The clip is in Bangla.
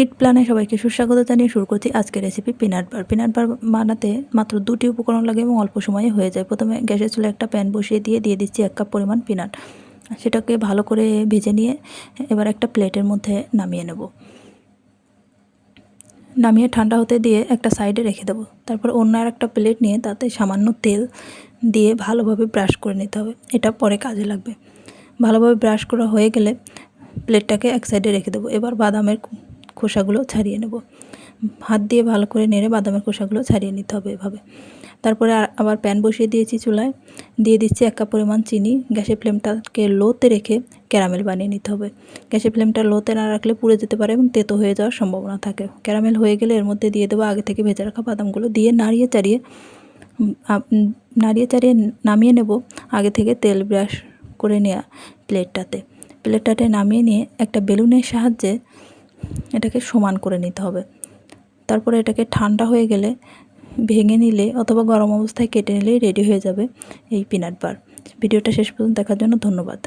ইট প্ল্যানে সবাইকে সুস্বাগত জানিয়ে শুরু করছি আজকের recipe peanut bar peanut bar বানাতে মাত্র দুটি উপকরণ লাগে এবং অল্প সময়ে হয়ে যায়। প্রথমে গ্যাসের চুলে একটা প্যান বসিয়ে দিয়ে দিয়ে দিচ্ছি এক কাপ পরিমাণ পিনাট সেটাকে ভালো করে ভেজে নিয়ে এবার একটা প্লেটের মধ্যে নামিয়ে নেব। নামিয়ে ঠান্ডা হতে দিয়ে একটা সাইডে রেখে দেবো। তারপর অন্য আর একটা প্লেট নিয়ে তাতে সামান্য তেল দিয়ে ভালোভাবে ব্রাশ করে নিতে হবে। এটা পরে কাজে লাগবে। ভালোভাবে ব্রাশ করা হয়ে গেলে প্লেটটাকে এক সাইডে রেখে দেবো। এবার বাদামের খোসাগুলো ছাড়িয়ে নেব। হাত দিয়ে ভালো করে নেড়ে বাদামের খোসাগুলো ছাড়িয়ে নিতে হবে এভাবে। তারপরে আবার প্যান বসিয়ে দিয়েছি চুলায়। দিয়ে দিচ্ছি এক কাপ পরিমাণ চিনি। গ্যাসের ফ্লেমটাকে লোতে রেখে ক্যারামেল বানিয়ে নিতে হবে। গ্যাসের ফ্লেমটা লোতে না রাখলে পুড়ে যেতে পারে এবং তেতো হয়ে যাওয়ার সম্ভাবনা থাকে। ক্যারামেল হয়ে গেলে এর মধ্যে দিয়ে দেবো আগে থেকে ভেজে রাখা বাদামগুলো। দিয়ে নাড়িয়ে চাড়িয়ে নাড়িয়ে চাড়িয়ে নামিয়ে নেব। আগে থেকে তেল ব্রাশ করে নেওয়া প্লেটটাতে। প্লেটটাতে নামিয়ে নিয়ে একটা বেলুনের সাহায্যে এটাকে সমান করে নিতে হবে। তারপরে এটাকে ঠান্ডা হয়ে গেলে ভেঙে নিলে অথবা গরম অবস্থায় কেটে নিলেই রেডি হয়ে যাবে এই পিনাট বার ভিডিওটা শেষ পর্যন্ত দেখার জন্য ধন্যবাদ।